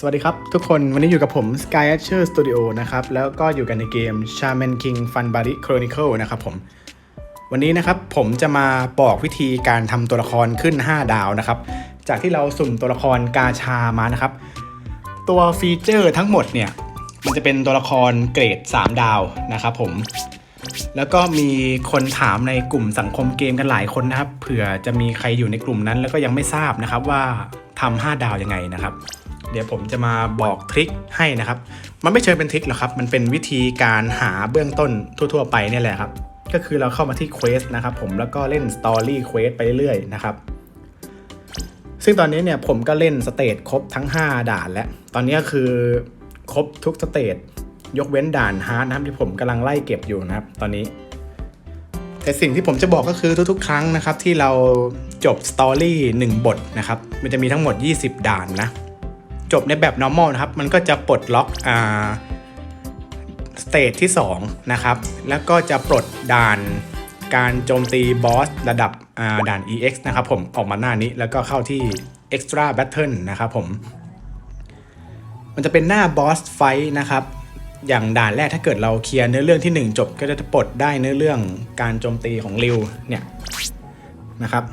สวัสดีครับ ทุกคนวันนี้อยู่กับผม Sky Archer Studio นะครับ แล้วก็อยู่กันในเกม Shaman King Fun Buddy Chronicle นะครับผม วันนี้นะครับผมจะมาบอกวิธีการทำตัวละครขึ้น 5 ดาวนะครับ จากที่เราสุ่มตัวละครกาชามานะครับ ตัวฟีเจอร์ทั้งหมดเนี่ย มันจะเป็นตัวละครเกรด 3 ดาวนะครับผม แล้วก็มีคนถามในกลุ่มสังคมเกมกันหลายคนนะครับ เผื่อจะมีใครอยู่ในกลุ่มนั้นแล้วก็ยังไม่ทราบนะครับว่าทำ5ดาวยังไงนะครับ เดี๋ยวผมจะมาบอกทริคให้นะครับ มันไม่เชิงเป็นทริคหรอกครับ มันเป็นวิธีการหาเบื้องต้นทั่ว ๆ ไปนี่แหละครับ ก็คือเราเข้ามาที่เควสนะครับผมแล้วก็เล่นสตอรี่เควสไปเรื่อยๆนะครับ ซึ่งตอนนี้เนี่ยผมก็เล่นสเตจครบทั้ง 5 ด่านแล้ว ตอนนี้คือครบทุกสเตจยกเว้นด่านฮาร์ดนะครับที่ผมกำลังไล่เก็บอยู่นะครับ ตอนนี้แต่สิ่งที่ผมจะบอกก็คือทุกๆ ครั้งนะครับที่เราจบสตอรี่1บทนะครับ มันจะมีทั้งหมด 20 ด่านนะ จบในแบบ normal นะครับ มันก็จะปลดล็อกอ่าสเตจที่ 2 นะครับ แล้วก็จะปลดด่านการโจมตีบอสระดับอ่าด่าน EX นะครับผมออกมาหน้านี้แล้วก็เข้าที่ extra battle นะครับผม มันจะเป็นหน้าบอสไฟนะครับ อย่างด่านแรกถ้าเกิดเราเคลียร์เนื้อเรื่องที่ 1 จบก็จะปลดได้เนื้อเรื่องการโจมตีของริวเนี่ยนะครับ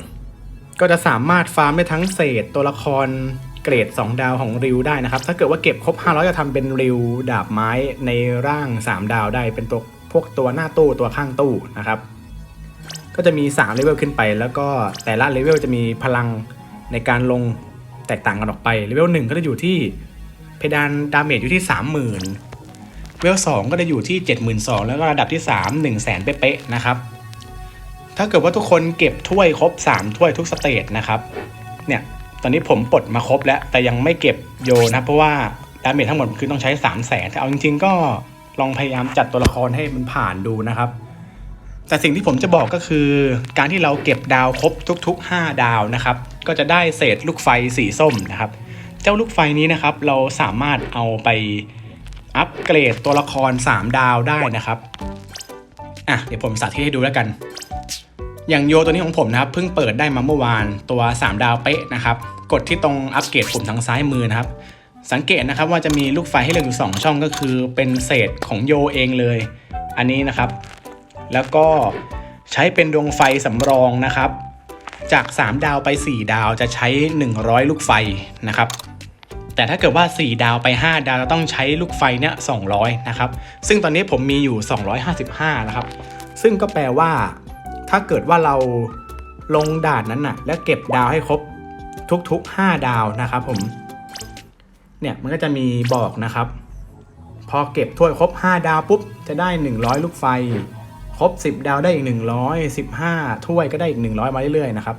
ก็จะสามารถฟาร์มได้ทั้งเศษตัวละคร เกรด 2 ดาวของริวได้นะครับ ถ้าเกิดว่าเก็บครบ 500 จะทำเป็นริวดาบไม้ในร่าง 3 ดาวได้เป็นตัวพวกตัวหน้าตู้ตัวข้างตู้นะครับ ก็จะมี3เลเวลขึ้นไป แล้วก็แต่ละเลเวลจะมีพลังในการลงแตกต่างกันออกไปเลเวล1ก็จะอยู่ที่เพดานดาเมจอยู่ที่ 30,000เลเวล2ก็จะอยู่ที่ 72,000 แล้วก็ระดับที่ 3 1 0 0 0 0แสนเป๊ะๆนะครับ ถ้าเกิดว่าทุกคนเก็บถ้วยครบ 3 ถ้วยทุกสเตจนะครับเนี่ย ตอนนี้ผมปลดมาครบแล้ว แต่ยังไม่เก็บโยนะ เพราะว่าดาเมจทั้งหมดคือต้องใช้3 0 0แสนแต่เอาจริง ๆ ก็ลองพยายามจัดตัวละครให้มันผ่านดูนะครับ แต่สิ่งที่ผมจะบอกก็คือ การที่เราเก็บดาวครบทุก ๆ 5 ดาวนะครับ ก็จะได้เศษลูกไฟสีส้มนะครับ เจ้าลูกไฟนี้นะครับ เราสามารถเอาไปอัปเกรดตัวละคร 3 ดาวได้นะครับอะเดี๋ยวผมสาธิตให้ดูแล้วกัน อย่างโยตัวนี้ของผมนะครับเพิ่งเปิดได้มาเมื่อวานตัว 3 ดาวเป๊ะนะครับ กดที่ตรงอัปเกรดปุ่มทางซ้ายมือนะครับ สังเกตนะครับว่าจะมีลูกไฟให้เลือกอยู่ 2 ช่องก็คือเป็นเศษของโยเองเลย อันนี้นะครับ แล้วก็ใช้เป็นดวงไฟสำรองนะครับ จาก 3 ดาวไป 4 ดาวจะใช้ 100 ลูกไฟนะครับแต่ถ้าเกิดว่า 4 ดาวไป 5 ดาวเราต้องใช้ลูกไฟเนี่ย200 นะครับ ซึ่งตอนนี้ผมมีอยู่ 255 นะครับ ซึ่งก็แปลว่า ถ้าเกิดว่าเราลงด่านนั้นน่ะ แล้วเก็บดาวให้ครบทุกๆ 5 ดาวนะครับผม เนี่ยมันก็จะมีบอกนะครับ พอเก็บถ้วยครบ 5 ดาวปุ๊บ จะได้ 100 ลูกไฟ ครบ 10 ดาวได้อีก 100 15 ถ้วยก็ได้อีก 100 มาเรื่อยๆนะครับ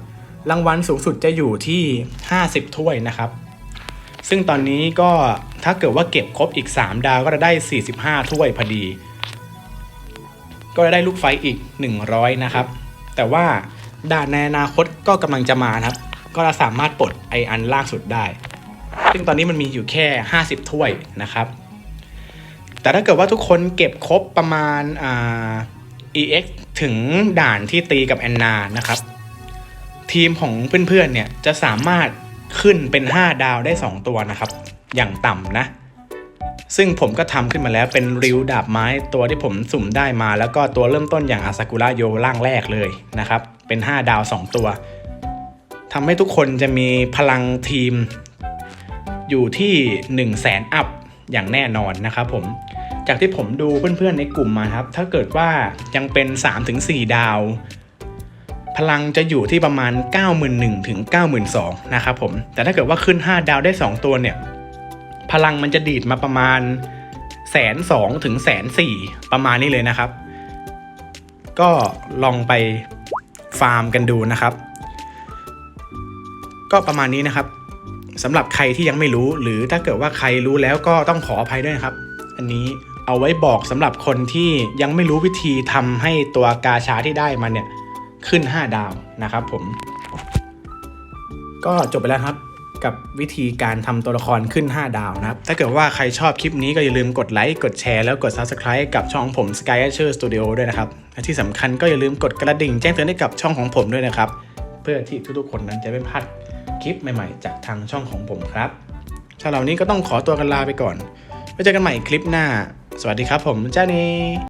รางวัลสูงสุดจะอยู่ที่ 50 ถ้วยนะครับ ซึ่งตอนนี้ก็ถ้าเกิดว่าเก็บครบอีก 3 ดาวก็จะได้ 45 ถ้วยพอดี ก็จะได้ลูกไฟอีก 100 นะครับ แต่ว่าด่านในอนาคตก็กำลังจะมานะครับ ก็จะสามารถปลดไออันล่างสุดได้ ซึ่งตอนนี้มันมีอยู่แค่ 50 ถ้วยนะครับ แต่ถ้าเกิดว่าทุกคนเก็บครบประมาณอ่า EX ถึงด่านที่ตีกับแอนนานะครับ ทีมของเพื่อนๆเนี่ยจะสามารถขึ้นเป็น 5 ดาวได้ 2 ตัวนะครับ อย่างต่ำนะ ซึ่งผมก็ทำขึ้นมาแล้วเป็นริวดาบไม้ตัวที่ผมสุ่มได้มา แล้วก็ตัวเริ่มต้นอย่างอาซากุระโยร่างแรกเลยนะครับ เป็น 5 ดาว 2 ตัวทำให้ทุกคนจะมีพลังทีมอยู่ที่ 1 0 0 0 0แสนอัพอย่างแน่นอนนะครับผม จากที่ผมดูเพื่อนๆในกลุ่มมาครับ ถ้าเกิดว่ายังเป็น 3-4 ดาว พลังจะอยู่ที่ประมาณ 91,000ถึง92,000นะครับผม แต่ถ้าเกิดว่าขึ้น 5 ดาวได้ 2 ตัวเนี่ย พลังมันจะดีดมาประมาณแสนสองถึงแสนสี่ประมาณนี้เลยนะครับ ก็ลองไปฟาร์มกันดูนะครับ ก็ประมาณนี้นะครับสำหรับใครที่ยังไม่รู้ หรือถ้าเกิดว่าใครรู้แล้วก็ต้องขออภัยด้วยนะครับ อันนี้เอาไว้บอกสำหรับคนที่ยังไม่รู้วิธีทำให้ตัวกาชาที่ได้มาเนี่ยขึ้น 5 ดาวนะครับผม ก็จบไปแล้วครับ กับวิธีการทำตัวละครขึ้น 5 ดาวนะครับ ถ้าเกิดว่าใครชอบคลิปนี้ก็อย่าลืมกดไลค์ กดแชร์แล้วกด Subscribe กับช่องผม Sky Archer Studio ด้วยนะครับ และที่สำคัญก็อย่าลืมกดกระดิ่งแจ้งเตือนให้กับช่องของผมด้วยนะครับ เพื่อที่ทุกๆคนนั้นจะไม่พลาดคลิปใหม่ๆ จากทางช่องของผมครับสำหรับวันนี้ก็ต้องขอตัวกันลาไปก่อนไว้เจอกันใหม่คลิปหน้า สวัสดีครับผมเจ้านี้